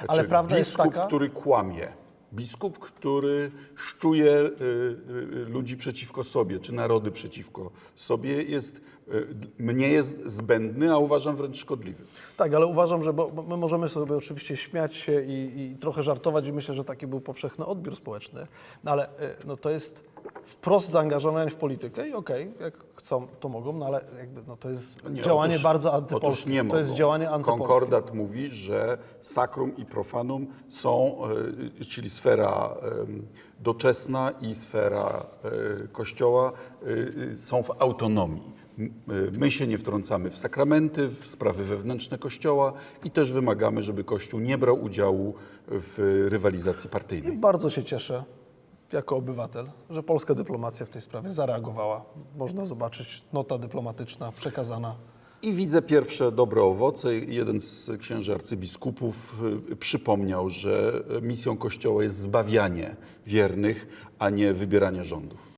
Ale Znaczy, prawda jest biskup, taka- który kłamie. Biskup, który szczuje y, y, ludzi przeciwko sobie, czy narody przeciwko sobie, jest, y, mnie jest zbędny, a uważam wręcz szkodliwy. Tak, ale uważam, że bo, bo my możemy sobie oczywiście śmiać się i, i trochę żartować i myślę, że taki był powszechny odbiór społeczny, no ale y, no to jest wprost zaangażowanie w politykę i okej, jak chcą, to mogą, no ale jakby, no to jest Nie, działanie otóż- bardzo Otóż antypolskie. nie to mogą. jest działanie antypolskie. Konkordat mówi, że sakrum i profanum są, e, czyli sfera doczesna i sfera e, kościoła e, są w autonomii. My się nie wtrącamy w sakramenty, w sprawy wewnętrzne kościoła i też wymagamy, żeby kościół nie brał udziału w rywalizacji I partyjnej. bardzo się cieszę jako obywatel, że polska dyplomacja w tej sprawie zareagowała. Można zobaczyć nota dyplomatyczna przekazana I widzę pierwsze dobre owoce. Jeden z księży arcybiskupów y, przypomniał, że misją Kościoła jest zbawianie wiernych, a nie wybieranie rządów.